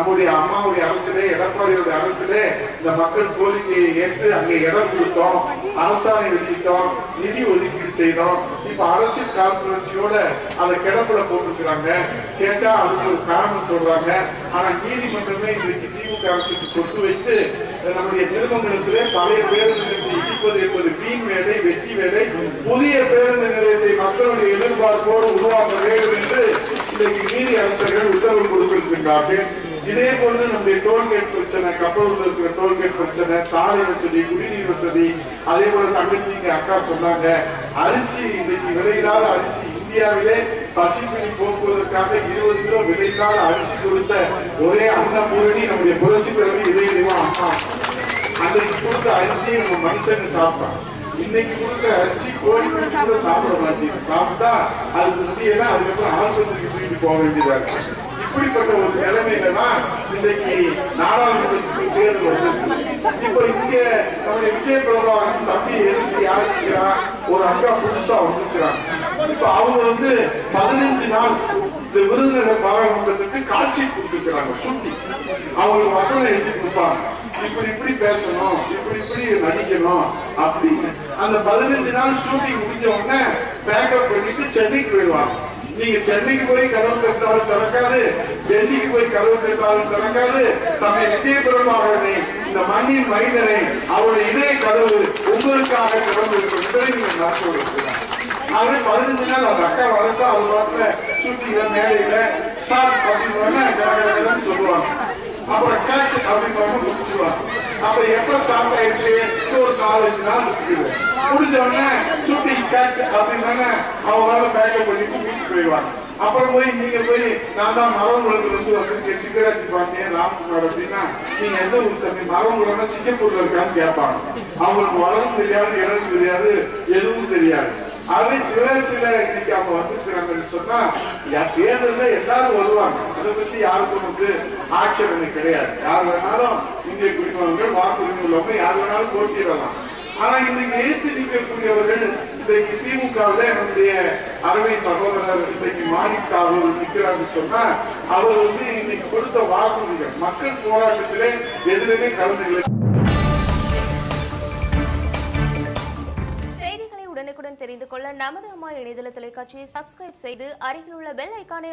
நம்முடைய அம்மாவுடைய அரசிலே எடப்பாடியுடைய அரசிலே இந்த மக்கள் கோரிக்கையை ஏற்று அங்கே இடம் கொடுத்தோம் அரசாணை வெளியிட்டோம் நிதி ஒதுக்கீடு செய்தோம். இப்ப அரசியல் காழ்ப்புணர்ச்சியோட அதை கிடப்புல போட்டிருக்கிறாங்க. கேட்டா அதுக்கு ஒரு காரணம் சொல்றாங்க. ஆனா நீதிமன்றமே இன்றைக்கு திமுக அரசுக்கு சொத்து வைத்து நம்முடைய திருமங்கலத்திலே பழைய பேருந்து நிலையத்தை இடிப்பது என்பது வீண் வேலை வெற்றி வேலை. புதிய பேருந்து நிலையத்தை மக்களுடைய எதிர்பார்ப்போடு உருவாக்க வேண்டும் என்று இன்றைக்கு நீதி அரசர்கள் உத்தரவு கொடுத்திருக்கின்றார்கள். இதே போன்று நம்முடைய டோல்கேட் பிரச்சனை கப்பலூர்ல இருக்கிற டோல்கேட் பிரச்சனை சாலை வசதி குடிநீர் வசதி அதே போல தங்கச்சி இங்க அக்கா சொன்னாங்க. அரிசி இன்னைக்கு விலையில்லாத அரிசி இந்தியாவிலே பசிப்பிணி போக்குவதற்காக இருபது கிலோ விலையில்லாத அரிசி கொடுத்த ஒரே அன்னபூரணி நம்முடைய புரட்சி பிறகு இதய தெய்வம் அம்மா. அன்றைக்கு கொடுத்த அரிசியை நம்ம மனுஷன் சாப்பிட்டான். இன்னைக்கு கொடுத்த அரிசி கோழி கூட சாப்பிட மாட்டேங்குது. சாப்பிட்டா அது முடியல அதுக்கப்புறம் ஆஸ்பத்திரிக்கு தூக்கிட்டு போக வேண்டியதாக இருக்கு. இப்படிப்பட்ட ஒரு நிலைமையில தான் இன்றைக்கு நாடாளுமன்றத்துக்கு தேர்தல் வந்திருக்கு. இப்போ இங்க நம்முடைய விஜய பிரபாகரன் தம்பி எதிர்த்து யாருக்கிறா ஒரு அக்கா புதுசா வந்திருக்கிறாங்க. இப்ப அவங்க வந்து பதினஞ்சு நாள் இந்த விருதுநகர் பாராளுமன்றத்துக்கு காட்சி கொடுத்துருக்கிறாங்க சுட்டி. அவங்களுக்கு வசனம் எழுதி கொடுப்பாங்க. இப்படி இப்படி பேசணும் இப்படி இப்படி நடிக்கணும் அப்படின்னு. அந்த பதினஞ்சு நாள் ஷூட்டிங் முடிஞ்ச உடனே பேக்கப் பண்ணிட்டு சென்னைக்கு போயிடுவாங்க. நீங்க சென்னைக்கு போய் கதவு திறந்தாலும் திறக்காது டெல்லிக்கு போய் கதவு திறந்தாலும் திறக்காது. தம்மை விஜய பெருமாகவே இந்த மண்ணின் மனிதனை அவருடைய இதய கதவு உங்களுக்காக திறந்து என்பதை நீங்க நடத்தி வைக்கிறார் அவரே பதினஞ்சு நாள் அவங்க அக்கா வரட்டா அவர் வாட்டில ஷூட்டிங்ல மேலையில ஸ்டார்ட் பண்ணிடுவாங்க சொல்லுவாங்க. அப்புறம் கேட்ச் அப்படின்னு முடிச்சிருவாங்க அப்ப எப்ப ஸ்டார்ட் ஆயிடுச்சு? ஒரு நாலஞ்சு நாள் முடிச்சுடுவேன் முடிஞ்ச உடனே சுத்தி கேட்ச் அப்படின்னு அவங்களால பேக்கப் பண்ணிட்டு வீட்டுக்கு போயிடுவாங்க. அப்புறம் போய் நீங்க போய் நான் தான் மரம் உலகில் இருந்து வந்திருக்கேன் சிங்கராஜ் பாண்டியன் ராம்குமார் அப்படின்னா நீங்க எந்த ஊர் தம்பி மரம் உலகம்னா சிங்கப்பூர்ல இருக்கான்னு கேட்பாங்க. அவங்களுக்கு வளரும் தெரியாது இடம் தெரியாது எதுவும் தெரியாது. ஆகவே சில சில இன்னைக்கு அவங்க வந்திருக்கிறாங்கன்னு சொன்னா தேர்தலில் எல்லாரும் வருவாங்க. அதை பத்தி யாருக்கும் வந்து ஆட்சேபனை கிடையாது. யார் வேணாலும் இந்திய குடிமகன்கள் வாக்குரிமை உள்ளவங்க யார் வேணாலும் போட்டியிடலாம். ஆனா இன்னைக்கு எதிர்த்து நிற்கக்கூடியவர்கள் இன்றைக்கு திமுகவில் என்னுடைய அருமை சகோதரர் இன்றைக்கு மாணிக்கா அவர்கள் நிற்கிறார்னு சொன்னா அவர் வந்து இன்னைக்கு கொடுத்த வாக்குறுதிகள் மக்கள் போராட்டத்திலே எதிரே கலந்துகளை உடனுக்குடன் தெரிந்து கொள்ள நமது அம்மா இணையதள தொலைக்காட்சியை சப்ஸ்கிரைப் செய்து அருகில் உள்ள பெல் ஐக்கானை